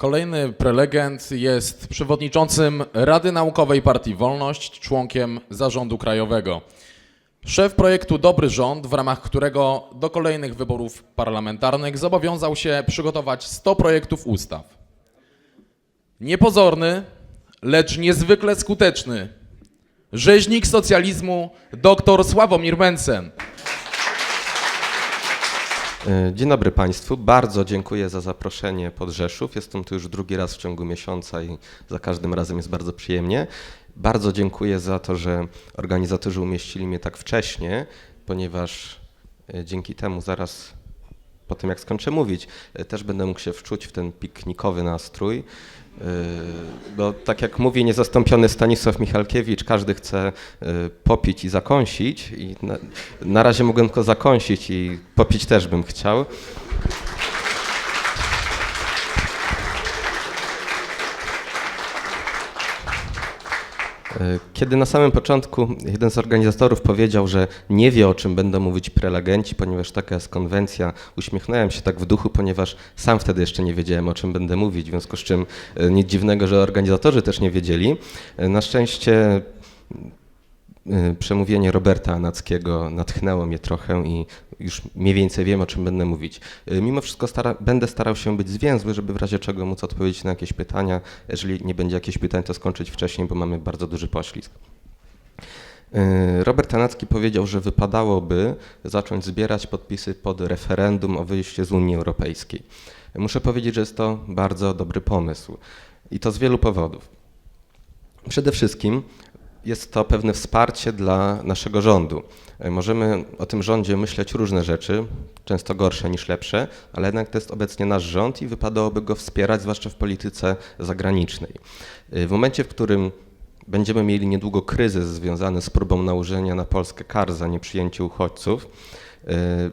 Kolejny prelegent jest przewodniczącym Rady Naukowej Partii Wolność, członkiem zarządu krajowego. Szef projektu Dobry Rząd, w ramach którego do kolejnych wyborów parlamentarnych zobowiązał się przygotować 100 projektów ustaw. Niepozorny, lecz niezwykle skuteczny. Rzeźnik socjalizmu dr Sławomir Mencen. E, Dzień dobry Państwu. Bardzo dziękuję za zaproszenie pod Rzeszów. Jestem tu już drugi raz w ciągu miesiąca i za każdym razem jest bardzo przyjemnie. Bardzo dziękuję za to, że organizatorzy umieścili mnie tak wcześnie, ponieważ e, dzięki temu zaraz po tym, jak skończę mówić, e, też będę mógł się wczuć w ten piknikowy nastrój. E, Bo tak jak mówi niezastąpiony Stanisław Michalkiewicz, każdy chce e, popić i zakąsić. I na, na razie mogłem tylko zakąsić i popić też bym chciał. Kiedy na samym początku jeden z organizatorów powiedział, że nie wie o czym będą mówić prelegenci, ponieważ taka jest konwencja, uśmiechnąłem się tak w duchu, ponieważ sam wtedy jeszcze nie wiedziałem o czym będę mówić, w związku z czym e, nic dziwnego, że organizatorzy też nie wiedzieli. E, Na szczęście przemówienie Roberta Anackiego natchnęło mnie trochę i już mniej więcej wiem, o czym będę mówić. Y, Mimo wszystko stara, będę starał się być zwięzły, żeby w razie czego móc odpowiedzieć na jakieś pytania. Jeżeli nie będzie jakichś pytań, to skończyć wcześniej, bo mamy bardzo duży poślizg. Y, Robert Anacki powiedział, że wypadałoby zacząć zbierać podpisy pod referendum o wyjście z Unii Europejskiej. Muszę powiedzieć, że jest to bardzo dobry pomysł i to z wielu powodów. Przede wszystkim jest to pewne wsparcie dla naszego rządu. E, Możemy o tym rządzie myśleć różne rzeczy, często gorsze niż lepsze, ale jednak to jest obecnie nasz rząd i wypadałoby go wspierać, zwłaszcza w polityce zagranicznej. E, W momencie, w którym będziemy mieli niedługo kryzys związany z próbą nałożenia na Polskę kar za nieprzyjęcie uchodźców, e,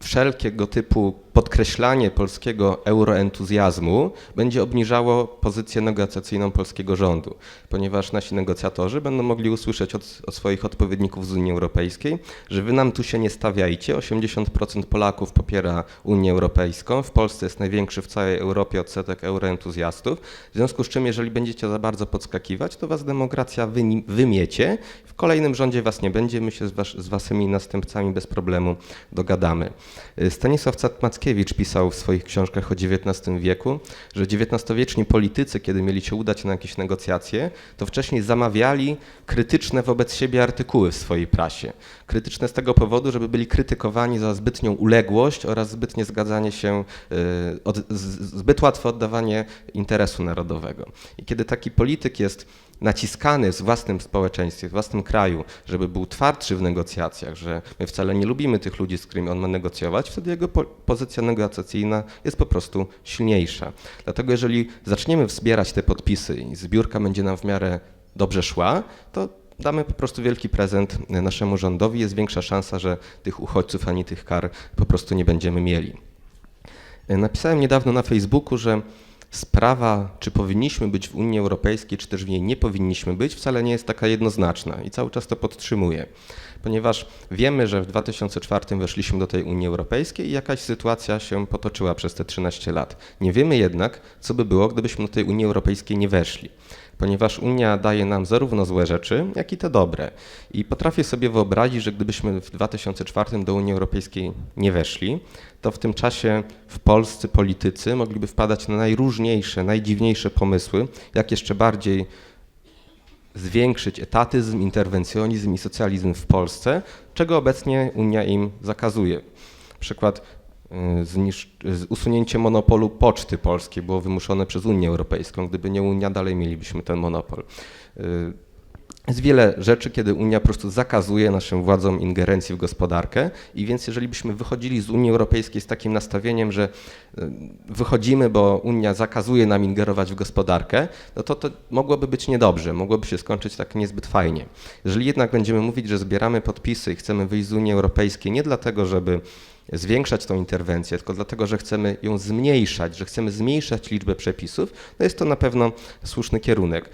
wszelkiego typu podkreślanie polskiego euroentuzjazmu będzie obniżało pozycję negocjacyjną polskiego rządu, ponieważ nasi negocjatorzy będą mogli usłyszeć od, od swoich odpowiedników z Unii Europejskiej, że wy nam tu się nie stawiajcie, 80% Polaków popiera Unię Europejską, w Polsce jest największy w całej Europie odsetek euroentuzjastów, w związku z czym jeżeli będziecie za bardzo podskakiwać, to was demokracja wyni- wymiecie, w kolejnym rządzie was nie będzie, my się z, was, z waszymi następcami bez problemu dogadamy. Stanisław Cat-Mackiewicz pisał w swoich książkach o XIX wieku, że XIX-wieczni politycy, kiedy mieli się udać na jakieś negocjacje, to wcześniej zamawiali krytyczne wobec siebie artykuły w swojej prasie. Krytyczne z tego powodu, żeby byli krytykowani za zbytnią uległość oraz zbytnie zgadzanie się, z- zbyt łatwe oddawanie interesu narodowego. I kiedy taki polityk jest naciskany w własnym społeczeństwie, w własnym kraju, żeby był twardszy w negocjacjach, że my wcale nie lubimy tych ludzi, z którymi on ma negocjować, wtedy jego po- pozycja negocjacyjna jest po prostu silniejsza. Dlatego jeżeli zaczniemy zbierać te podpisy i zbiórka będzie nam w miarę dobrze szła, to damy po prostu wielki prezent naszemu rządowi. Jest większa szansa, że tych uchodźców ani tych kar po prostu nie będziemy mieli. Napisałem niedawno na Facebooku, że sprawa, czy powinniśmy być w Unii Europejskiej, czy też w niej nie powinniśmy być, wcale nie jest taka jednoznaczna i cały czas to podtrzymuję, ponieważ wiemy, że w 2004 weszliśmy do tej Unii Europejskiej i jakaś sytuacja się potoczyła przez te 13 lat. Nie wiemy jednak, co by było, gdybyśmy do tej Unii Europejskiej nie weszli ponieważ Unia daje nam zarówno złe rzeczy, jak i te dobre. I potrafię sobie wyobrazić, że gdybyśmy w 2004 do Unii Europejskiej nie weszli, to w tym czasie w Polsce politycy mogliby wpadać na najróżniejsze, najdziwniejsze pomysły, jak jeszcze bardziej zwiększyć etatyzm, interwencjonizm i socjalizm w Polsce, czego obecnie Unia im zakazuje. Przykład y, usunięcie monopolu poczty polskiej było wymuszone przez Unię Europejską. Gdyby nie Unia, dalej mielibyśmy ten monopol. Jest wiele rzeczy, kiedy Unia po prostu zakazuje naszym władzom ingerencji w gospodarkę i więc jeżeli byśmy wychodzili z Unii Europejskiej z takim nastawieniem, że y, wychodzimy, bo Unia zakazuje nam ingerować w gospodarkę, no to to mogłoby być niedobrze, mogłoby się skończyć tak niezbyt fajnie. Jeżeli jednak będziemy mówić, że zbieramy podpisy i chcemy wyjść z Unii Europejskiej nie dlatego, żeby zwiększać tą interwencję, tylko dlatego, że chcemy ją zmniejszać, że chcemy zmniejszać liczbę przepisów, no jest to na pewno słuszny kierunek.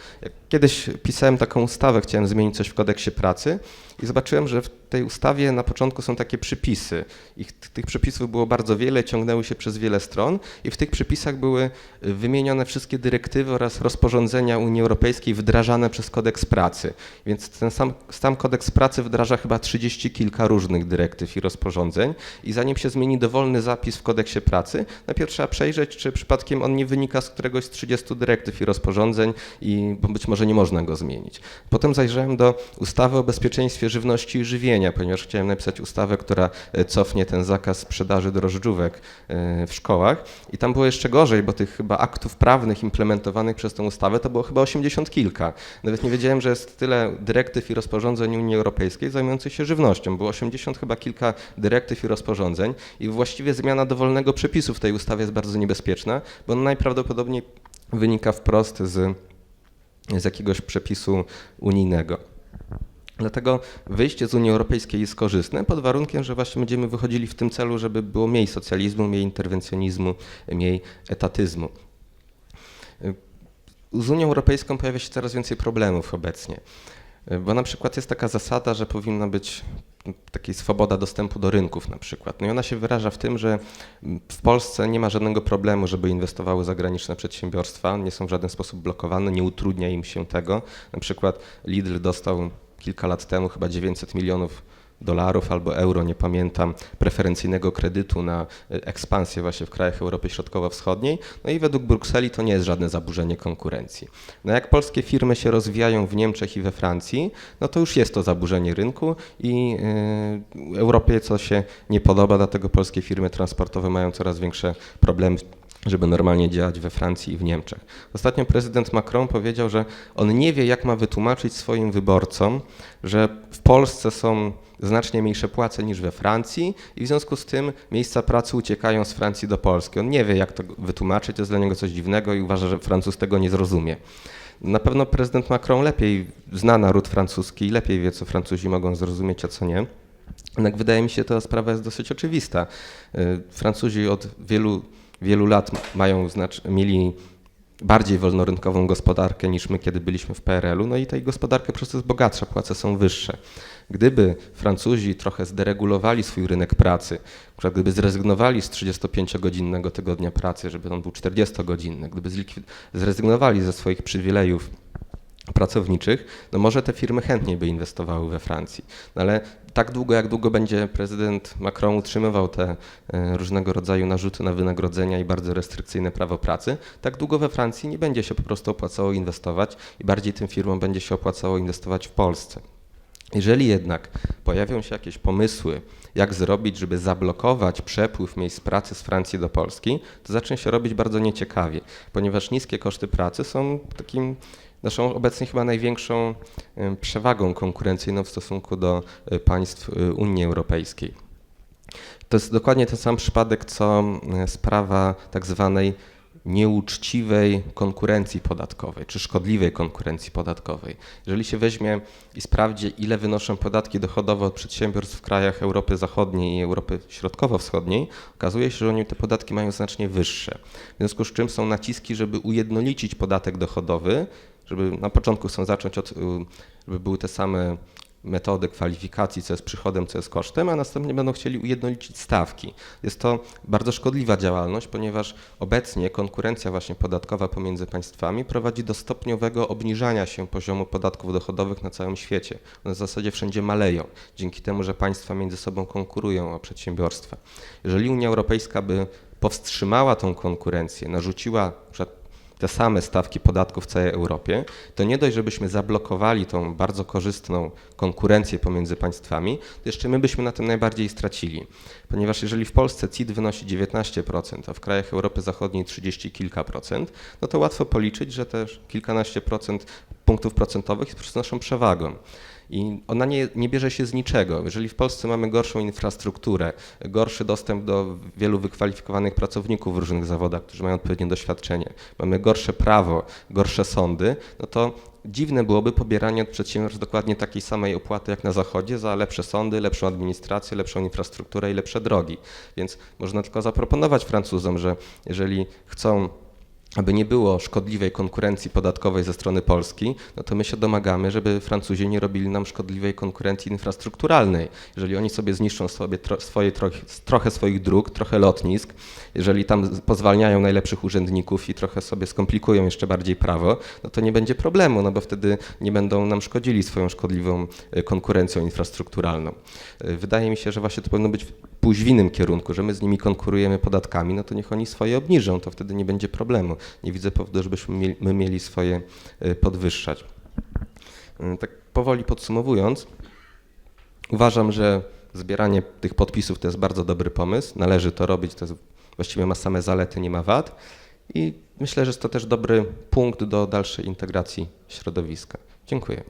Kiedyś pisałem taką ustawę, chciałem zmienić coś w kodeksie pracy i zobaczyłem, że w tej ustawie na początku są takie przypisy. Ich, tych przepisów było bardzo wiele, ciągnęły się przez wiele stron i w tych przypisach były wymienione wszystkie dyrektywy oraz rozporządzenia Unii Europejskiej wdrażane przez kodeks pracy. Więc ten sam, sam kodeks pracy wdraża chyba trzydzieści kilka różnych dyrektyw i rozporządzeń i zanim się zmieni dowolny zapis w kodeksie pracy, najpierw trzeba przejrzeć, czy przypadkiem on nie wynika z któregoś z 30 dyrektyw i rozporządzeń i być może nie można go zmienić. Potem zajrzałem do ustawy o bezpieczeństwie żywności i żywienia, ponieważ chciałem napisać ustawę, która e, cofnie ten zakaz sprzedaży drożdżówek e, w szkołach i tam było jeszcze gorzej, bo tych chyba aktów prawnych implementowanych przez tę ustawę to było chyba 80 kilka. Nawet nie wiedziałem, że jest tyle dyrektyw i rozporządzeń Unii Europejskiej zajmujących się żywnością. Było 80 chyba kilka dyrektyw i rozporządzeń i właściwie zmiana dowolnego przepisu w tej ustawie jest bardzo niebezpieczna, bo najprawdopodobniej wynika wprost z, z jakiegoś przepisu unijnego. Dlatego wyjście z Unii Europejskiej jest korzystne pod warunkiem, że właśnie będziemy wychodzili w tym celu, żeby było mniej socjalizmu, mniej interwencjonizmu, mniej etatyzmu. Z Unią Europejską pojawia się coraz więcej problemów obecnie, bo na przykład jest taka zasada, że powinna być takiej swoboda dostępu do rynków na przykład. No i ona się wyraża w tym, że w Polsce nie ma żadnego problemu, żeby inwestowały zagraniczne przedsiębiorstwa, nie są w żaden sposób blokowane, nie utrudnia im się tego. Na przykład Lidl dostał kilka lat temu chyba 900 milionów dolarów albo euro, nie pamiętam, preferencyjnego kredytu na e, ekspansję właśnie w krajach Europy Środkowo-Wschodniej. No i według Brukseli to nie jest żadne zaburzenie konkurencji. No jak polskie firmy się rozwijają w Niemczech i we Francji, no to już jest to zaburzenie rynku i yy, Europie co się nie podoba, dlatego polskie firmy transportowe mają coraz większe problemy żeby normalnie działać we Francji i w Niemczech. Ostatnio prezydent Macron powiedział, że on nie wie, jak ma wytłumaczyć swoim wyborcom, że w Polsce są znacznie mniejsze płace niż we Francji i w związku z tym miejsca pracy uciekają z Francji do Polski. On nie wie, jak to wytłumaczyć, to jest dla niego coś dziwnego i uważa, że Francuz tego nie zrozumie. Na pewno prezydent Macron lepiej zna naród francuski i lepiej wie, co Francuzi mogą zrozumieć, a co nie. Jednak wydaje mi się, ta sprawa jest dosyć oczywista. Y, Francuzi od wielu wielu lat mają, znacz- mieli bardziej wolnorynkową gospodarkę niż my, kiedy byliśmy w PRL-u, no i tej gospodarka po prostu jest bogatsza, płace są wyższe. Gdyby Francuzi trochę zderegulowali swój rynek pracy, gdyby zrezygnowali z 35-godzinnego tygodnia pracy, żeby on był 40-godzinny, gdyby zrezygnowali ze swoich przywilejów pracowniczych, no może te firmy chętniej by inwestowały we Francji. No ale tak długo, jak długo będzie prezydent Macron utrzymywał te e, różnego rodzaju narzuty na wynagrodzenia i bardzo restrykcyjne prawo pracy, tak długo we Francji nie będzie się po prostu opłacało inwestować i bardziej tym firmom będzie się opłacało inwestować w Polsce. Jeżeli jednak pojawią się jakieś pomysły, jak zrobić, żeby zablokować przepływ miejsc pracy z Francji do Polski, to zacznie się robić bardzo nieciekawie, ponieważ niskie koszty pracy są takim naszą obecnie chyba największą przewagą konkurencyjną w stosunku do e, państw e, Unii Europejskiej. To jest dokładnie ten sam przypadek, co sprawa tak zwanej nieuczciwej konkurencji podatkowej, czy szkodliwej konkurencji podatkowej. Jeżeli się weźmie i sprawdzi, ile wynoszą podatki dochodowe od przedsiębiorstw w krajach Europy Zachodniej i Europy Środkowo-Wschodniej, okazuje się, że oni te podatki mają znacznie wyższe. W związku z czym są naciski, żeby ujednolicić podatek dochodowy, żeby na początku chcą zacząć od, y, żeby były te same metody kwalifikacji, co jest przychodem, co jest kosztem, a następnie będą chcieli ujednolicić stawki. Jest to bardzo szkodliwa działalność, ponieważ obecnie konkurencja właśnie podatkowa pomiędzy państwami prowadzi do stopniowego obniżania się poziomu podatków dochodowych na całym świecie. One w zasadzie wszędzie maleją, dzięki temu, że państwa między sobą konkurują o przedsiębiorstwa. Jeżeli Unia Europejska by powstrzymała tą konkurencję, narzuciła na przykład te same stawki podatków w całej Europie, to nie dość, żebyśmy zablokowali tą bardzo korzystną konkurencję pomiędzy państwami, to jeszcze my byśmy na tym najbardziej stracili. Ponieważ jeżeli w Polsce CIT wynosi 19%, a w krajach Europy Zachodniej 30 kilka procent, no to łatwo policzyć, że też kilkanaście procent punktów procentowych jest po prostu naszą przewagą. I ona nie, nie bierze się z niczego. Jeżeli w Polsce mamy gorszą infrastrukturę, gorszy dostęp do wielu wykwalifikowanych pracowników w różnych zawodach, którzy mają odpowiednie doświadczenie, mamy gorsze prawo, gorsze sądy, no to dziwne byłoby pobieranie od przedsiębiorstw dokładnie takiej samej opłaty jak na Zachodzie za lepsze sądy, lepszą administrację, lepszą infrastrukturę i lepsze drogi. Więc można tylko zaproponować Francuzom, że jeżeli chcą aby nie było szkodliwej konkurencji podatkowej ze strony Polski, no to my się domagamy, żeby Francuzi nie robili nam szkodliwej konkurencji infrastrukturalnej. Jeżeli oni sobie zniszczą sobie tro, swoje, trochę, trochę swoich dróg, trochę lotnisk, jeżeli tam pozwalniają najlepszych urzędników i trochę sobie skomplikują jeszcze bardziej prawo, no to nie będzie problemu, no bo wtedy nie będą nam szkodzili swoją szkodliwą e, konkurencją infrastrukturalną. E, Wydaje mi się, że właśnie to powinno być pójść w innym kierunku, że my z nimi konkurujemy podatkami, no to niech oni swoje obniżą, to wtedy nie będzie problemu. Nie widzę powodu, żebyśmy mieli, my mieli swoje e, podwyższać. E, Tak powoli podsumowując, uważam, że zbieranie tych podpisów to jest bardzo dobry pomysł, należy to robić, to jest, właściwie ma same zalety, nie ma wad i myślę, że jest to też dobry punkt do dalszej integracji środowiska. Dziękuję.